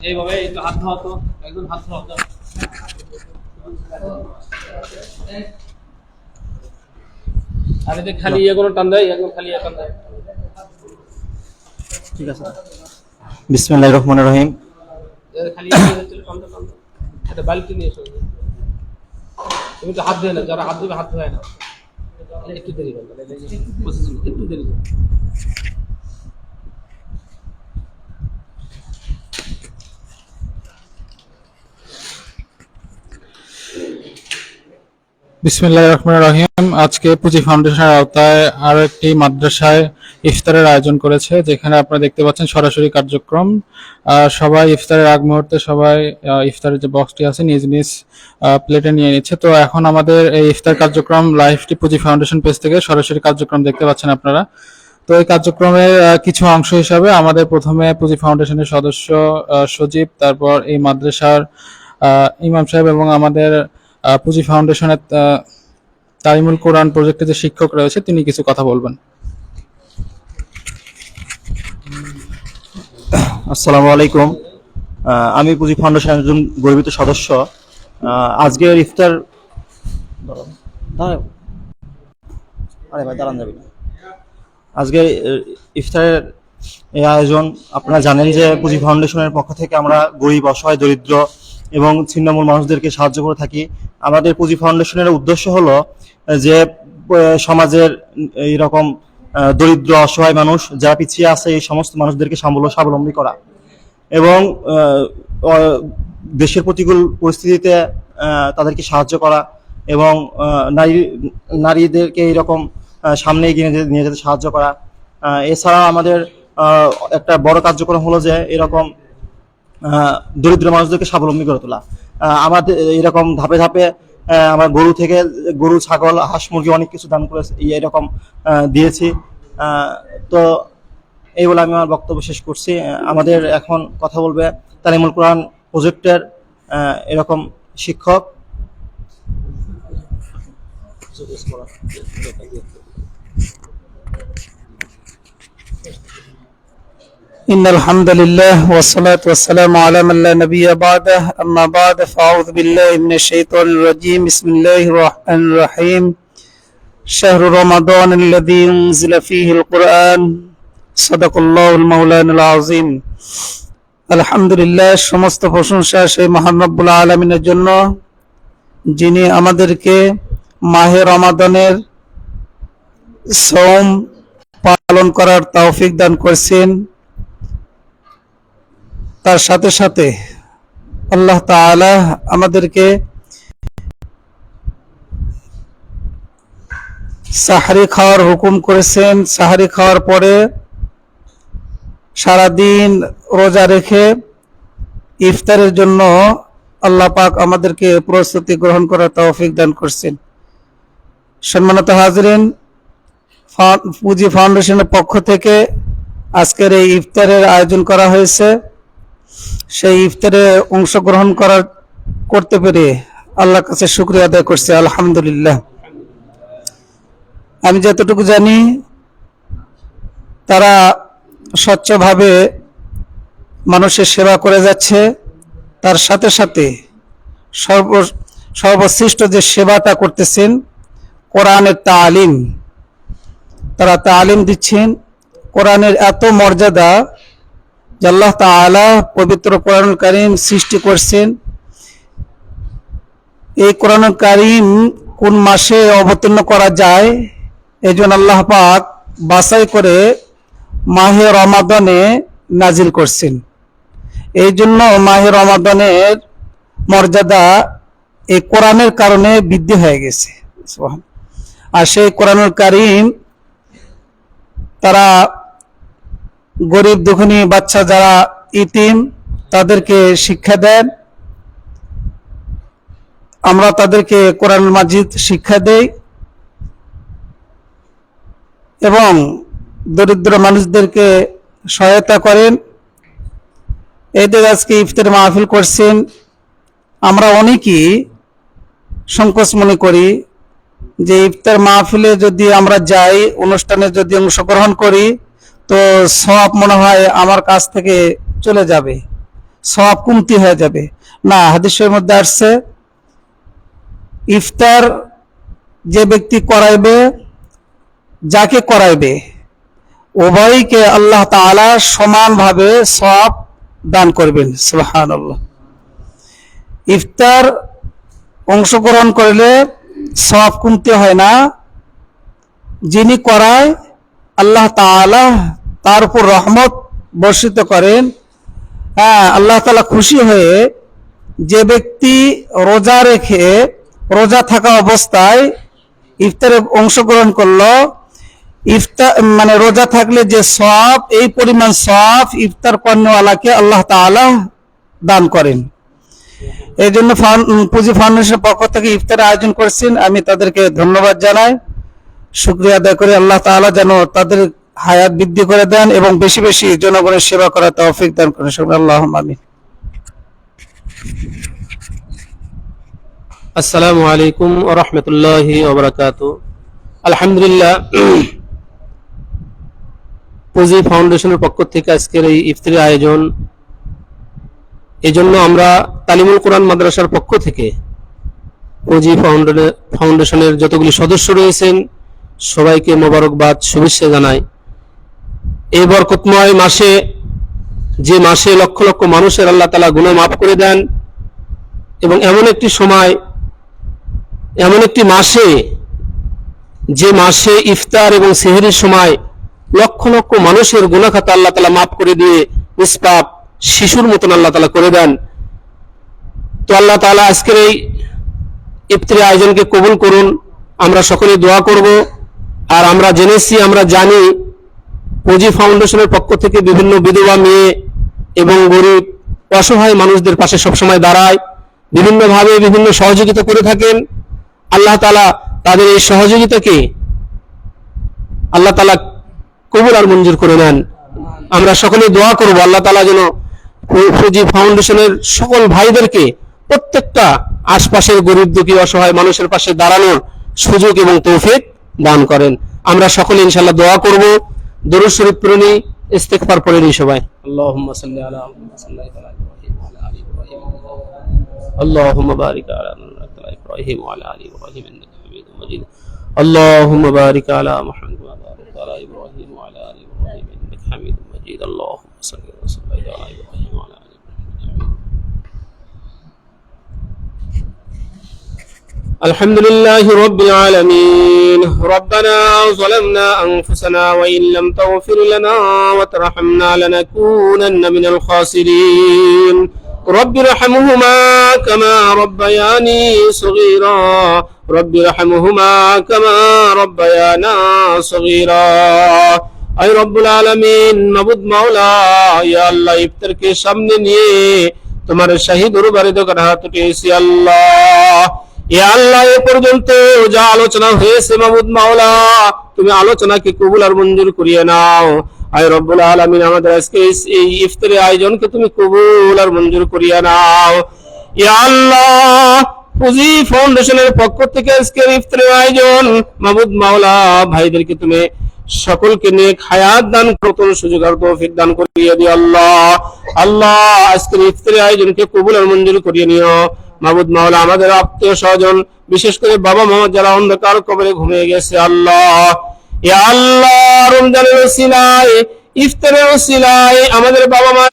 এইভাবে একটু হাত ধোয়াতো একজন হাত ধোয়াতো আর এতে খালি ইয়ে কোনো টান দেয় একদম খালি ইয়ে টান দেয়। ঠিক আছে। বিসমিল্লাহ রহমান রহিম। খালি ইয়ে। একটা বালতি নিয়ে এসো। তুমি তো হাত ধোয় না যারা হাত ধোবে হাত ধোয় না একটু দেরি করবে একটু দেরি করবে বিসমিল্লাহ রহমান রহিম। আজকে পুঁজি ফাউন্ডেশনের আওতায় আরও একটি মাদ্রাসায় ইফতারের আয়োজন করেছে, যেখানে আপনারা দেখতে পাচ্ছেন সরাসরি কার্যক্রম। সবাই ইফতারের আগ মুহূর্তে সবাই ইফতারের যে বক্সটি আছে নিজ নিজ প্লেটে নিয়ে নিচ্ছে। তো এখন আমাদের এই ইফতার কার্যক্রম লাইভটি পুঁজি ফাউন্ডেশন পেজ থেকে সরাসরি কার্যক্রম দেখতে পাচ্ছেন আপনারা। তো এই কার্যক্রমের কিছু অংশ হিসাবে আমাদের প্রথমে পুঁজি ফাউন্ডেশনের সদস্য সজীব, তারপর এই মাদ্রাসার ইমাম সাহেব এবং আমাদের পুঁজি ফাউন্ডেশনের আহ, তালিমুল কোরআন প্রজেক্টে যে শিক্ষক রয়েছে তিনি কিছু কথা বলবেন। আসসালামু আলাইকুম। আমি পুঁজি ফাউন্ডেশনের একজন গর্বিত সদস্য। আজকের ইফতার আরে ভাই দাঁড়ান যাবি। আজকের ইফতারের এই আয়োজন আপনারা জানেন যে পুঁজি ফাউন্ডেশনের পক্ষ থেকে আমরা গরিব অসহায় দরিদ্র এবং ছিন্নমূল মানুষদেরকে সাহায্য করে থাকি। আমাদের পুঁজি ফাউন্ডেশনের উদ্দেশ্য হলো যে সমাজের এইরকম দরিদ্র, অসহায় মানুষ যারা পিছিয়ে আছে, এই সমস্ত মানুষদেরকে স্বাবলম্বী করা। এবং দেশের প্রতিকূল পরিস্থিতিতে তাদেরকে সাহায্য করা এবং নারী, নারীদেরকে এইরকম সামনে এগিয়ে নিয়ে যেতে- সাহায্য করা। এছাড়া আমাদের একটা বড় কার্যক্রম হলো যে, এরকম দরিদ্র মানুষদেরকে স্বাবলম্বী করে তোলা। আমাদের এরকম ধাপে ধাপে আমরা গরু থেকে গরু, ছাগল, হাঁস মুরগি অনেক কিছু দান করে এরকম দিয়েছি। তো এই বলে আমি আমার বক্তব্য শেষ করছি। আমাদের এখন কথা বলবে তালিমুল কোরআন প্রজেক্টের এরকম শিক্ষক। إن الحمد لله والصلاة والسلام على من لا نبي بعده أما بعد فأعوذ بالله من الشيطان الرجيم بسم الله الرحمن الرحيم شهر رمضان الذي أنزل فيه القرآن صدق الله المولان العظيم আলহামদুলিল্লাহ সমস্ত প্রশংসা সেই মহানব্বুল আলমিনের জন্য যিনি আমাদেরকে মাহে রমাদানের সোম পালন করার তৌফিক দান করছেন তার সাথে সাথে আল্লাহ তাআলা আমাদেরকে সাহারি খাওয়ার হুকুম করেছেন। সাহারি খাওয়ার পরে সারাদিন রোজা রেখে ইফতারের জন্য আল্লাহ পাক আমাদেরকে প্রস্তুতি গ্রহণ করার তৌফিক দান করছেন। সম্মানিত হাজরিন পুঁজি ফাউন্ডেশনের পক্ষ থেকে আজকের এই ইফতারের আয়োজন করা হয়েছে। সেই ইফতারে অংশগ্রহণ করার করতে পেরে আল্লাহর কাছে শুক্রিয়া আদায় করছে, আলহামদুলিল্লাহ। আমি যতটুকু জানি, তারা স্বচ্ছভাবে মানুষের সেবা করে যাচ্ছে। তার সাথে সাথে সর্ব, সর্বশ্রেষ্ঠ যে সেবাটা করতেছেন, কোরআনের তালিম। তারা তালিম দিচ্ছেন। কোরআনের এত মর্যাদা আল্লাহ তাআলা পবিত্র কোরআন কারিম সৃষ্টি করছেন। এই কোরআন কারিম কোন মাসে অবতীর্ণ করা যায় এই জন্য আল্লাহ পাক বাছাই করে মাহে রমাদানে নাজিল করছেন। এই জন্য মাহে রমাদানের মর্যাদা এই কোরআনের কারণে বৃদ্ধি হয়ে গেছে। আর সেই কোরআনুল কারিম তারা গরিব দুঃখী বাচ্চা যারা ইতিম, তাদেরকে শিক্ষা দেন। আমরা তাদেরকে কোরআন মাজিদ শিক্ষা দেই। এবং দরিদ্র মানুষদেরকে সহায়তা করেন। এদের আজকে ইফতার মাহফিল করছেন। আমরা অনেকেই সংকোচ মনে করি যে ইফতার মাহফিলে যদি আমরা যাই, অনুষ্ঠানে যদি অংশগ্রহণ করি তো সব মনে হয় আমার কাছ থেকে চলে যাবে। সব কমতি হয়ে যাবে। না, হাদিসের মধ্যে আসছে, ইফতার যে ব্যক্তি করাইবে, যাকে করাইবে, উভয়কে আল্লাহ তাআলা সমানভাবে সব দান করবেন, সুবহানাল্লাহ। ইফতার অংশগ্রহণ করলে সব কমতে হয় না। যিনি করায়, আল্লাহ তাআলা তার উপর রহমত বর্ষিত করেন। হ্যাঁ আল্লাহ তাআলা খুশি হয়ে যে ব্যক্তি রোজা রেখে, রোজা থাকা অবস্থায় ইফতারে অংশগ্রহণ করল ইফতার মানে রোজা থাকলে যে সব এই পরিমাণ সব ইফতার পণ্যওয়ালাকে আল্লাহ তাআলা দান করেন। এই জন্য পুঁজি ফাউন্ডেশনের পক্ষ থেকে ইফতার আয়োজন করছেন। আমি তাদেরকে ধন্যবাদ জানাই। শুক্রিয়া আদায় করে আল্লাহ তাআলা যেন তাদের হায়াত বৃদ্ধি করে দেন এবং বেশি বেশি জনগণের সেবা করার তৌফিক দান করেন। সবাই আল্লাহ আমিন। আসসালামু আলাইকুম ওয়া রাহমাতুল্লাহি ওয়া বারাকাতু আলহামদুলিল্লাহ, পুঁজি ফাউন্ডেশনের পক্ষ থেকে আজকের এই ইফতারি আয়োজন, এজন্য আমরা তালিমুল কোরআন মাদ্রাসার পক্ষ থেকে পুঁজি ফাউন্ডে- ফাউন্ডেশনের যতগুলি সদস্য রয়েছেন, সবাইকে মোবারকবাদ, শুভেচ্ছা জানাই। এই বরকতময় মাসে, যে মাসে লক্ষ লক্ষ মানুষের আল্লাহ তালা গুণা মাফ করে দেন, এবং এমন একটি সময়, এমন একটি মাসে, যে মাসে ইফতার এবং সেহরির সময় লক্ষ লক্ষ মানুষের গুণাখাতা আল্লাহ তালা মাফ করে দিয়ে নিষ্পাপ শিশুর মতন আল্লাহ তালা করে দেন। তো আল্লাহ তালা আজকের এই ইফতারি আয়োজনকে কবুল করুন। আমরা সকলে দোয়া করব। আর আমরা জেনেছি, আমরা জানি পুঁজি ফাউন্ডেশনের পক্ষ থেকে বিভিন্ন বিধবা মেয়ে এবং গরিব, অসহায় মানুষদের পাশে সবসময় দাঁড়ায়, বিভিন্নভাবে বিভিন্ন সহযোগিতা করে থাকেন। আল্লাহ তালা তাদের এই সহযোগিতাকে আল্লাহ তালা কবুল আর মঞ্জুর করে নেন। আমরা সকলে দোয়া করব আল্লাহ তালা যেন ফুজি ফাউন্ডেশনের সকল ভাইদেরকে প্রত্যেকটা আশপাশের গরিব দুঃখী, অসহায় মানুষের পাশে দাঁড়ানোর সুযোগ এবং তৌফিক দান করেন। আমরা সকলে ইনশাল্লাহ দোয়া করব। দরুদ শরীফ প্রণী ইস্তেগফার পড়ে নিই সবাই আল্লাহুম্মা সাল্লি আলা মুহাম্মাদ সাল্লাল্লাহু আলাইহি ওয়া আলা আলি ইব্রাহিম اللهم بارك على ابراهيم وعلى ال ابراهيم انك حميد مجيد اللهم بارك على محمد وعلى على ابراهيم وعلى ال ابراهيم انك حميد مجيد اللهم صل وسلم على ابراهيم وعلى الحمد لله رب العالمين ربنا ظلمنا أنفسنا وإن لم تغفر لنا وترحمنا لنكونن من الخاسرين رب ارحمهما كما ربياني صغيرا رب ارحمهما كما ربيانا صغيرا আই রব্বুল আলামিন মাবুদ মাওলা ইয়া আল্লাহ ইফতারকে সামনে নিয়ে তোমার শাহী দরবারে দোকান হাত উঠিয়েছি আল্লাহ ইয়া আল্লাহ এ পর্যন্ত যা আলোচনা হয়েছে মাবুদ মাওলা, তুমি আলোচনাকে কবুল আর মঞ্জুর করিয়ে নাও। আয় রব্বুল আলামিন, আমাদের আজকে এই- ইফতারের আয়োজনকে তুমি কবুল আর মঞ্জুর করিয়ে নাও। ইয়া আল্লাহ, পুঁজি ফাউন্ডেশনের পক্ষ থেকে আজকের ইফতারের আয়োজন মাবুদ মাওলা, ভাইদেরকে তুমি সকলকে নিয়ে হায়াত দান করতন সুযোগ আর তৌফিক দান করিয়ে দিও আল্লাহ। আল্লাহ, আজকের ইফতারের আয়োজনকে কবুল আর মঞ্জুর করিয়ে নিও। মাবুদ মাওলা আমাদের আত্মীয় স্বজন, বিশেষ করে বাবা মা যারা অন্ধকার কবরে ঘুমিয়ে গেছে, আল্লাহ। আল্লাহ রমজানের ওসিলায়, ইফতারের ওসিলায় আমাদের বাবা মা